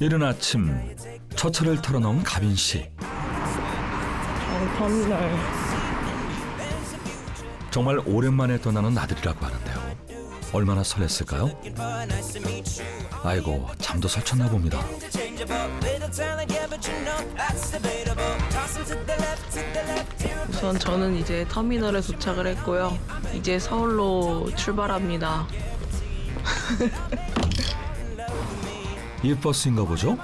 이른 아침 첫 차를 털어놓은 가빈 씨. 터미널 정말 오랜만에 떠나는 아들이라고 하는데요. 얼마나 설렜을까요? 아이고 잠도 설쳤나 봅니다. 우선 저는 이제 터미널에 도착을 했고요. 이제 서울로 출발합니다. 이 버스인가 보죠?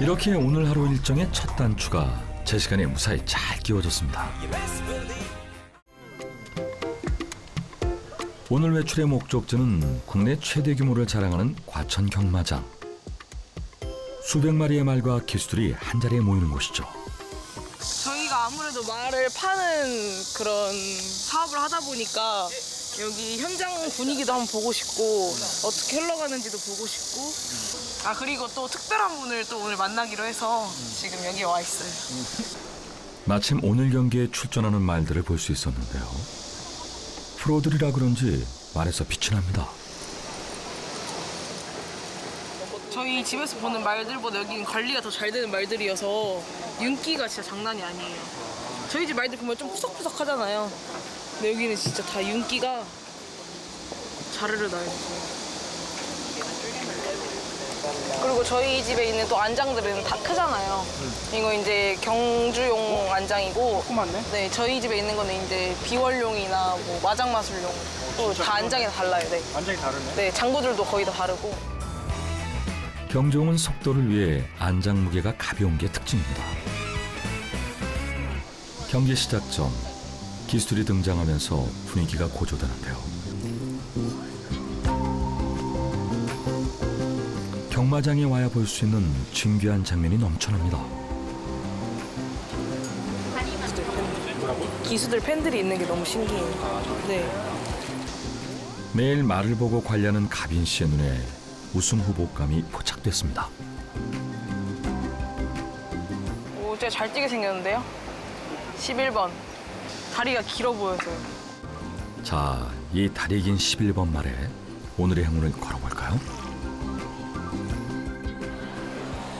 이렇게 오늘 하루 일정의 첫 단추가 제 시간에 무사히 잘 끼워졌습니다. 오늘 외출의 목적지는 국내 최대 규모를 자랑하는 과천 경마장. 수백 마리의 말과 기수들이 한 자리에 모이는 곳이죠. 말을 파는 그런 사업을 하다 보니까 여기 현장 분위기도 한번 보고 싶고 어떻게 흘러가는지도 보고 싶고 아 그리고 또 특별한 분을 또 오늘 만나기로 해서 지금 여기 와 있어요. 마침 오늘 경기에 출전하는 말들을 볼 수 있었는데요. 프로들이라 그런지 말에서 빛이 납니다. 저희 집에서 보는 말들보다 여기는 관리가 더 잘 되는 말들이어서 윤기가 진짜 장난이 아니에요. 저희 집 말들 보면 좀 푸석푸석 하잖아요. 근데 여기는 진짜 다 윤기가 자르르 나요. 그리고 저희 집에 있는 또 안장들은 다 크잖아요. 이거 이제 경주용 안장이고, 네 저희 집에 있는 거는 이제 비월용이나 뭐 마장마술용 또다 안장이 다 달라요. 네. 완전히 다르네. 네 장구들도 거의 다 다르고. 경종은 속도를 위해 안장 무게가 가벼운 게 특징입니다. 경기 시작 전 기수들이 등장하면서 분위기가 고조되는데요. 경마장에 와야 볼 수 있는 진귀한 장면이 넘쳐납니다. 기수들 팬들이 있는 게 너무 신기해요. 네. 매일 말을 보고 관리하는 가빈 씨의 눈에 우승 후보감이 포착됐습니다. 오, 진짜 잘 뛰게 생겼는데요? 11번. 다리가 길어 보여서요. 자, 이 다리 긴 11번 말에 오늘의 행운을 걸어볼까요?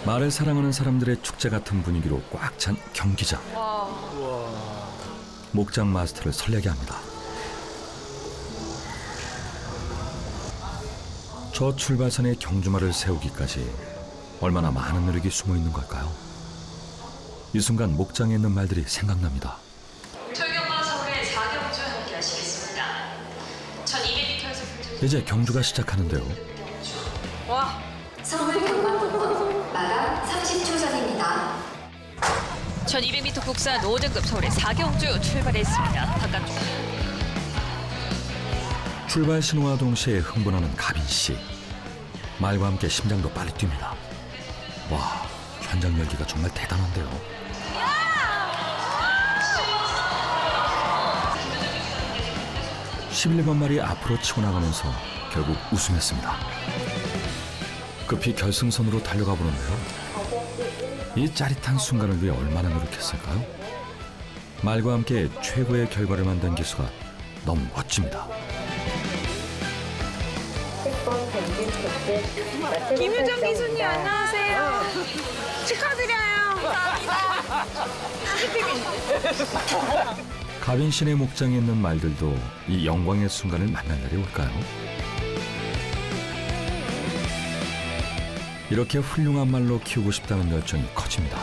말을 사랑하는 사람들의 축제 같은 분위기로 꽉 찬 경기장. 와. 목장 마스터를 설레게 합니다. 저 출발선에 경주마를 세우기까지 얼마나 많은 노력이 숨어 있는 걸까요? 이 순간 목장에 있는 말들이 생각납니다. 철경마 서울의 4경주 함께 하시겠습니다. 1200m에서 이제 경주가 시작하는데요. 와. 서울 경마동원 마감 30초 전입니다. 1200m 국산 5등급 서울의 4경주 출발했습니다. 바깥쪽 출발 신호와 동시에 흥분하는 가빈 씨. 말과 함께 심장도 빨리 뜁니다. 와, 현장 열기가 정말 대단한데요. (11번) 말이 앞으로 치고 나가면서 결국 우승했습니다. 급히 결승선으로 달려가 보는데요. 이 짜릿한 순간을 위해 얼마나 노력했을까요? 말과 함께 최고의 결과를 만든 기수가 너무 멋집니다. 김유정 기수님 안녕하세요. 축하드려요. 가빈 신의 목장에 있는 말들도 이 영광의 순간을 만날 날이 올까요? 이렇게 훌륭한 말로 키우고 싶다는 열정이 커집니다.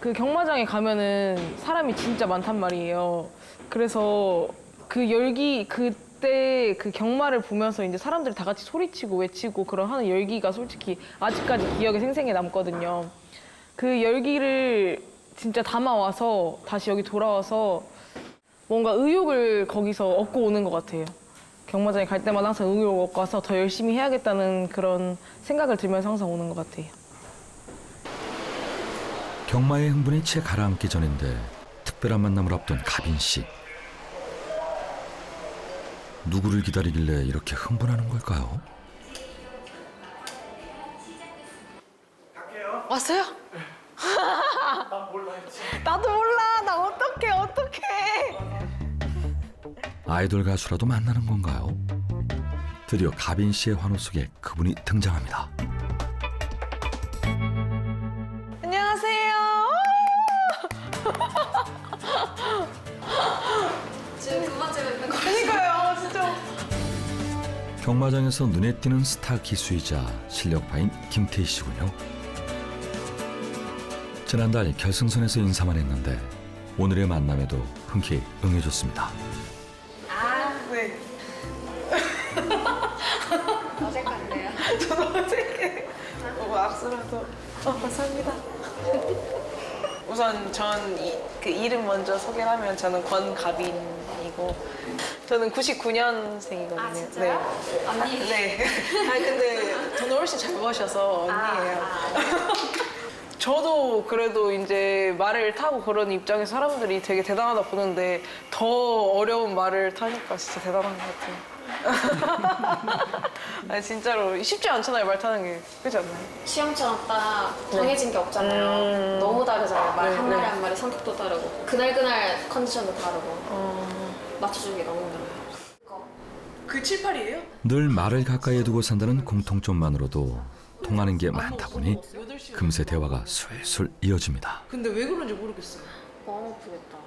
그 경마장에 가면은 사람이 진짜 많단 말이에요. 그래서 그 열기 그 때 그 경마를 보면서 이제 사람들이 다 같이 소리치고 외치고 그런 하는 열기가 솔직히 아직까지 기억에 생생히 남거든요. 그 열기를 진짜 담아와서 다시 여기 돌아와서 뭔가 의욕을 거기서 얻고 오는 것 같아요. 경마장에 갈 때마다 항상 의욕을 얻고 와서 더 열심히 해야겠다는 그런 생각을 들면서 항상 오는 것 같아요. 경마의 흥분이 채 가라앉기 전인데 특별한 만남을 앞둔 가빈 씨. 누구를 기다리길래 이렇게 흥분하는 걸까요? 왔어요? 나도 몰라. 나 어떡해, 어떡해. 아이돌 가수라도 만나는 건가요? 드디어 가빈 씨의 환호 속에 그분이 등장합니다. 안녕하세요. 지금 두 번째 뵙는 거. 그러니까요. 경마장에서 눈에 띄는 스타 기수이자 실력파인 김태희 씨군요. 지난달 결승선에서 인사만 했는데 오늘의 만남에도 흔쾌히 응해줬습니다. 네. 어색한데요? 저도 어색해. 어, 악수라서. 어, 감사합니다. 우선 전 그 이름 먼저 소개를 하면 저는 권가빈이고 저는 99년생이거든요. 아, 진짜요? 언니. 네. 아니 근데 저는 훨씬 젊으셔서 언니예요. 저도 그래도 이제 말을 타고 그런 입장에서 사람들이 되게 대단하다 보는데 더 어려운 말을 타니까 진짜 대단한 것 같아요. 아니 진짜로 쉽지 않잖아요 말 타는 게 그렇지 않나요? 시험처럼 딱 정해진 게 없잖아요. 음. 너무 다르잖아요. 말 네, 한 네. 마리 한 마리 성격도 다르고 그날 그날 컨디션도 다르고 어... 맞춰주기 너무 힘들어요. 그 7, 8이에요? 늘 말을 가까이에 두고 산다는 공통점만으로도 통하는 게 많다 보니 금세 대화가 술술 이어집니다. 근데 왜 그런지 모르겠어요. 너무 아프겠다.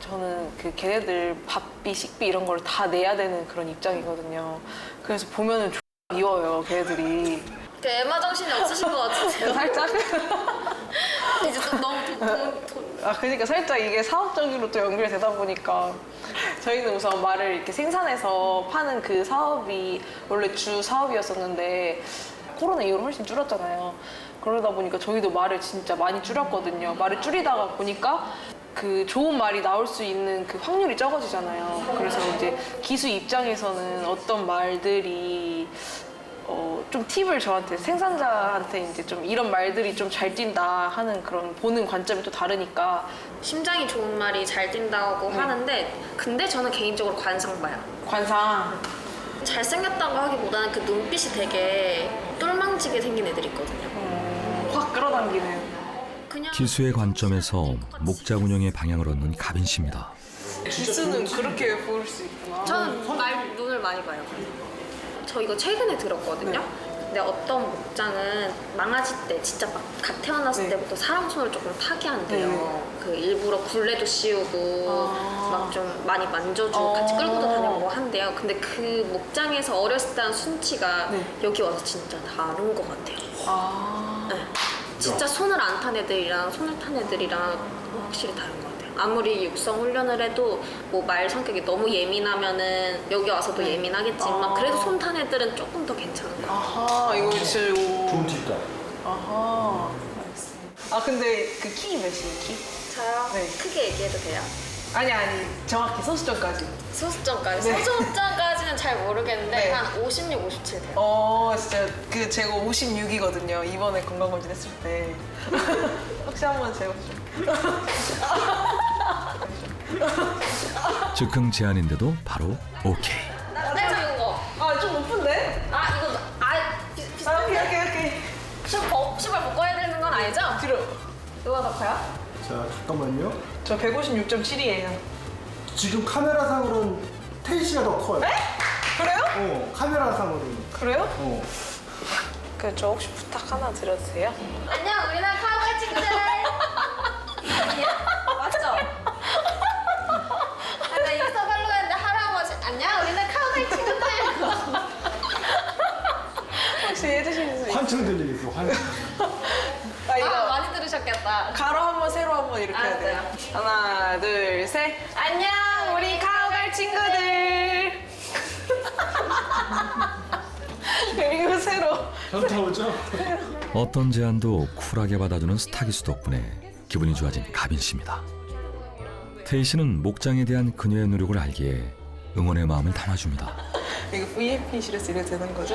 저는 그 걔네들 밥비, 식비 이런 걸 다 내야 되는 그런 입장이거든요. 그래서 보면은 X 미워요, 걔네들이. 그 애마 정신이 없으신 것 같은데요. 살짝? 이제 또 너무 돈, 돈, 아, 그러니까 살짝 이게 사업적으로 또 연결되다 보니까 저희는 우선 말을 이렇게 생산해서 파는 그 사업이 원래 주 사업이었었는데 코로나 이후로 훨씬 줄었잖아요. 그러다 보니까 저희도 말을 진짜 많이 줄였거든요. 말을 줄이다가 보니까 그 좋은 말이 나올 수 있는 그 확률이 적어지잖아요. 그래서 이제 기수 입장에서는 어떤 말들이 어, 좀 팁을 저한테 생산자한테 이제 좀 이런 말들이 좀 잘 뛴다 하는 그런 보는 관점이 또 다르니까 심장이 좋은 말이 잘 뛴다고 하는데 근데 저는 개인적으로 관상 봐요. 관상 잘생겼다고 하기보다는 그 눈빛이 되게 똘망지게 생긴 애들이 있거든요. 확 끌어당기는 그냥 기수의 관점에서 목장 운영의 방향을 얻는 가빈 씨입니다. 기수는 그렇게 보일 수 있구나. 저는 말 눈을 많이 봐요. 저 이거 최근에 들었거든요. 근데 어떤 목장은 망아지 때 진짜 막 갓 태어났을 네. 때부터 사람 손을 조금 타게 한대요. 네. 그 일부러 굴레도 씌우고 아. 막 좀 많이 만져주고 어. 같이 끌고도 다니고 뭐 한대요. 근데 그 목장에서 어렸을 때 한 순치가 네. 여기 와서 진짜 다른 것 같아요. 아, 네. 진짜 손을 안 탄 애들이랑 손을 탄 애들이랑 확실히 다른 것 같아요. 아무리 육성 훈련을 해도 뭐 말 성격이 너무 예민하면은 여기 와서도 예민하겠지만 아. 그래도 손탄 애들은 조금 더 괜찮은 것 같아요. 아하, 이거 진짜 이거. 좋은 팁이다. 아하. 알겠습니다. 아, 근데 그 키 몇이에요, 키? 저요? 네. 크게 얘기해도 돼요? 아니, 아니, 정확히 선수점까지. 소수점까지? 네. 소수점까지는 잘 모르겠는데 네. 한 56, 57 돼요. 어, 진짜 그 제가 56이거든요. 이번에 건강검진 했을 때. 혹시 한번 재보죠 즉흥 제안인데도 바로 오케이. 네, 저 이거. 아, 좀 높은데? 아, 이거, 아, 비, 비, 아, 오케이, 오케이, 오케이. 신발, 벗- 신발 벗어야 되는 건 아니죠? 뒤로. 누가 더 커요? 자, 잠깐만요. 저 156.7이에요. 지금 카메라상으로는 태희 씨가 더 커요. 그래요? 어, 카메라상으로는. 그래요? 어. 그, 저 혹시 부탁 하나 드려도 돼요? 안녕, 환청 들리겠어, 환청. 아, 아, 이거 많이 들으셨겠다. 가로 한 번, 세로 한번 이렇게 해야 돼요. 알았어요. 하나, 둘, 셋. 안녕, 우리 카우갈 친구들. 그리고 세로. 현타 오죠? 어떤 제안도 쿨하게 받아주는 스타 기수 덕분에 기분이 좋아진 가빈 씨입니다. 태희 씨는 목장에 대한 그녀의 노력을 알기에 응원의 마음을 담아줍니다. 이거 VIP실에서 이래도 되는 거죠?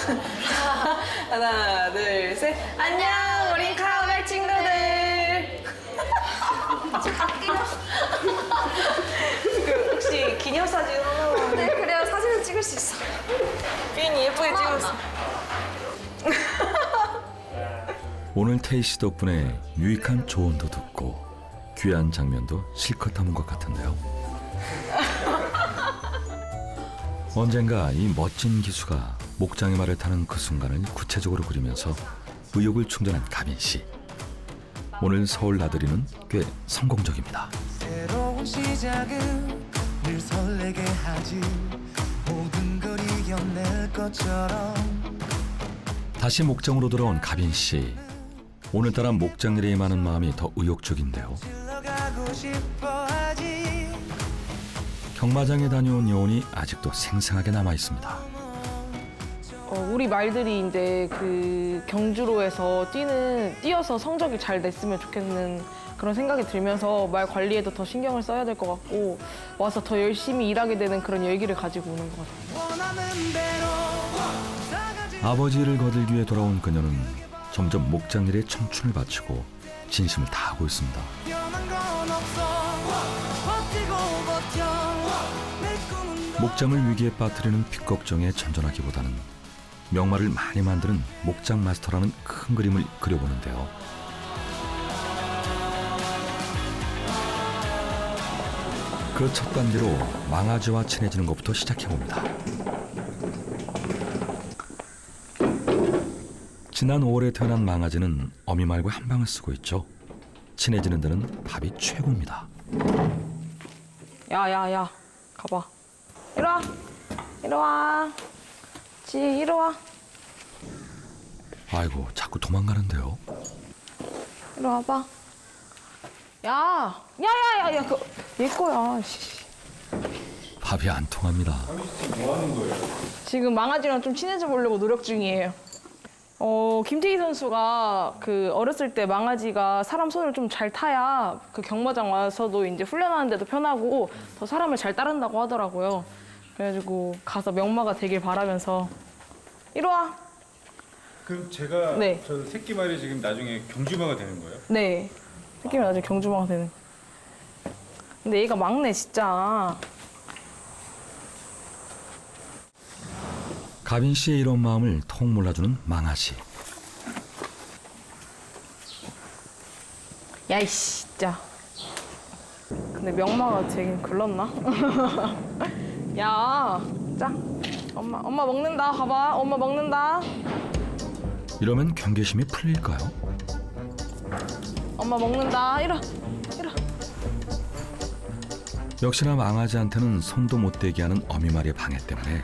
하나, 둘, 셋. 안녕, 우리 카우갈 친구들. 그 혹시 기념사진 하나만 네, 그래요. 사진은 찍을 수 있어. 삐니 예쁘게 찍었어. 오늘 태희 씨 덕분에 유익한 조언도 듣고 귀한 장면도 실컷 담은 것 같은데요. 언젠가 이 멋진 기수가 목장의 말을 타는 그 순간을 구체적으로 그리면서 의욕을 충전한 가빈 씨. 오늘 서울 나들이는 꽤 성공적입니다. 새로운 시작은 늘 설레게 하지 모든 걸 이겨낼 것처럼 다시 목장으로 돌아온 가빈 씨. 오늘따라 목장 일에 임하는 마음이 더 의욕적인데요. 흘러가고 싶어 하지 경마장에 다녀온 여운이 아직도 생생하게 남아 있습니다. 어, 우리 말들이 이제 그 경주로에서 뛰는 뛰어서 성적이 잘 냈으면 좋겠는 그런 생각이 들면서 말 관리에도 더 신경을 써야 될 것 같고 와서 더 열심히 일하게 되는 그런 열기를 가지고 오는 것 같아요. 아버지를 거들기 위해 돌아온 그녀는 점점 목장 일에 청춘을 바치고 진심을 다하고 있습니다. 목장을 위기에 빠뜨리는 빚 걱정에 전전하기보다는 명마를 많이 만드는 목장 마스터라는 큰 그림을 그려보는데요. 그 첫 단계로 망아지와 친해지는 것부터 시작해봅니다. 지난 5월에 태어난 망아지는 어미말과 한 방을 쓰고 있죠. 친해지는 데는 밥이 최고입니다. 야야야 가봐. 이리 와. 이리 와. 지 이리 와. 아이고 자꾸 도망가는데요. 이리 와봐. 야, 야야야야, 그얘 거야. 씨. 밥이 안 통합니다. 지금 망아지랑 좀 친해져 보려고 노력 중이에요. 어, 김태희 선수가 그 어렸을 때 망아지가 사람 손을 좀 잘 타야 그 경마장 와서도 이제 훈련하는데도 편하고 더 사람을 잘 따른다고 하더라고요. 그래가지고 가서 명마가 되길 바라면서 이리 와. 그럼 제가 네. 저 새끼 말이 지금 나중에 경주마가 되는 거예요? 네. 새끼면 나중에 경주마가 되는. 근데 얘가 막내 진짜. 가빈 씨의 이런 마음을 통 몰라주는 망아 씨. 야이씨, 진짜. 근데 명마가 되긴 글렀나? 야, 자, 엄마, 엄마 먹는다. 봐봐, 엄마 먹는다. 이러면 경계심이 풀릴까요? 엄마 먹는다. 이리. 와. 역시나 망아지한테는 손도 못 대게 하는 어미 말의 방해 때문에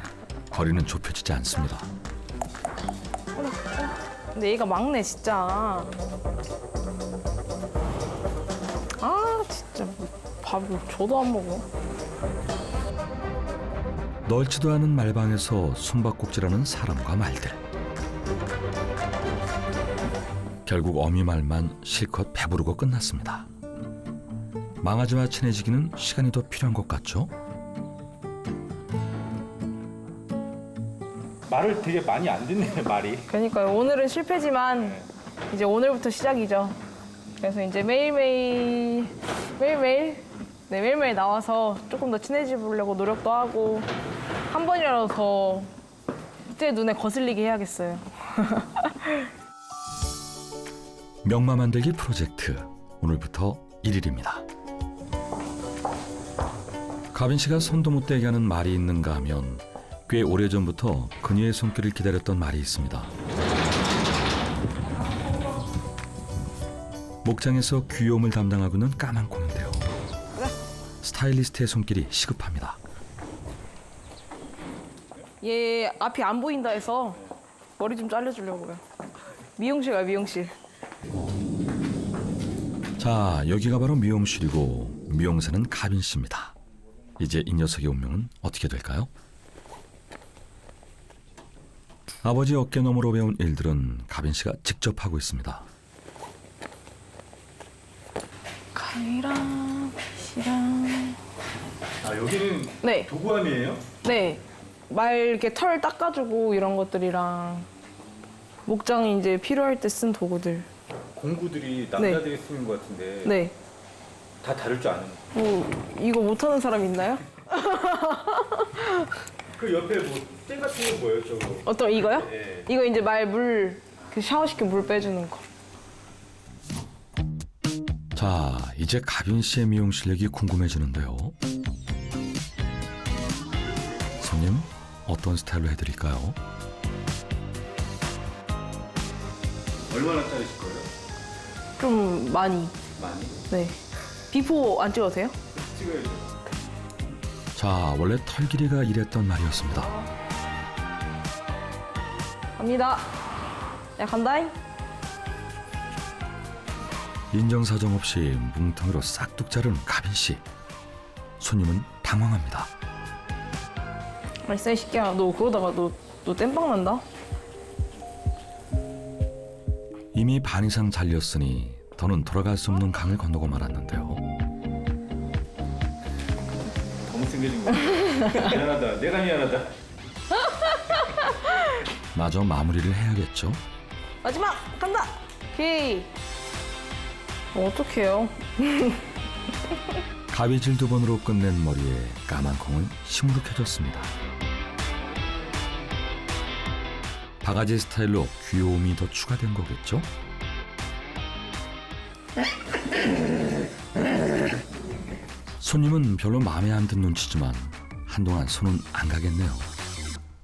거리는 좁혀지지 않습니다. 근데 얘가 막내 진짜. 아, 진짜 밥을 줘도 안 먹어. 넓지도 않은 말방에서 숨바꼭질하는 사람과 말들. 결국 어미 말만 실컷 배부르고 끝났습니다. 망아지와 친해지기는 시간이 더 필요한 것 같죠? 말을 되게 많이 안 듣네 말이. 그러니까요. 오늘은 실패지만 이제 오늘부터 시작이죠. 그래서 이제 매일매일 매일매일 네, 매일매일 나와서 조금 더 친해져 보려고 노력도 하고 한 번이라도 더 그때 눈에 거슬리게 해야겠어요. 명마 만들기 프로젝트 오늘부터 1일입니다. 가빈 씨가 손도 못 대게 하는 말이 있는가 하면 꽤 오래전부터 그녀의 손길을 기다렸던 말이 있습니다. 목장에서 귀여움을 담당하고 있는 까만 콩인데요. 스타일리스트의 손길이 시급합니다. 얘 앞이 안 보인다 해서 머리 좀 잘라주려고요. 미용실 가요 미용실. 자, 여기가 바로 미용실이고 미용사는 가빈 씨입니다. 이제 이 녀석의 운명은 어떻게 될까요? 아버지 어깨 너머로 배운 일들은 가빈 씨가 직접 하고 있습니다. 가위랑 빗이랑 아 여기는 네. 도구함이에요? 네. 말 이렇게 털 닦아주고 이런 것들이랑 목장이 이제 필요할 때 쓴 도구들. 공구들이 남자들이 쓰는 것 같은데 네. 다 다를 줄 아는. 뭐 이거 못하는 사람 있나요? 그 옆에 뭐ጤ 같은 거 뭐예요 저거? 어떤 이거요? 네. 이거 이제 말물그 샤워 시킨 물 빼주는 거. 자, 이제 가빈 씨의 미용 실력이 궁금해지는데요. 손님, 어떤 스타일로 해드릴까요? 얼마나 자르실 거예요? 좀 많이. 많이 네. 비포 안 찍어도 돼요? 찍어야죠. 자, 원래 털 길이가 이랬던 말이었습니다. 갑니다. 야, 간다잉. 인정사정 없이 뭉텅이로 싹둑 자른 가빈 씨. 손님은 당황합니다. 알았어, 이 새끼야. 너 그러다가 너, 너 땜빵 난다? 이미 반 이상 잘렸으니 더는 돌아갈 수 없는 강을 건너고 말았는데요. 너무 생겨진 거 같아. 미안하다. 내가 미안하다. 마저 마무리를 해야겠죠. 마지막! 간다! 오케이. 어, 어떡해요. 가위질 두 번으로 끝낸 머리에 까만 콩은 시무룩해졌습니다. 바가지 스타일로 귀여움이 더 추가된 거겠죠? 손님은 별로 마음에 안 든 눈치지만 한동안 손은 안 가겠네요.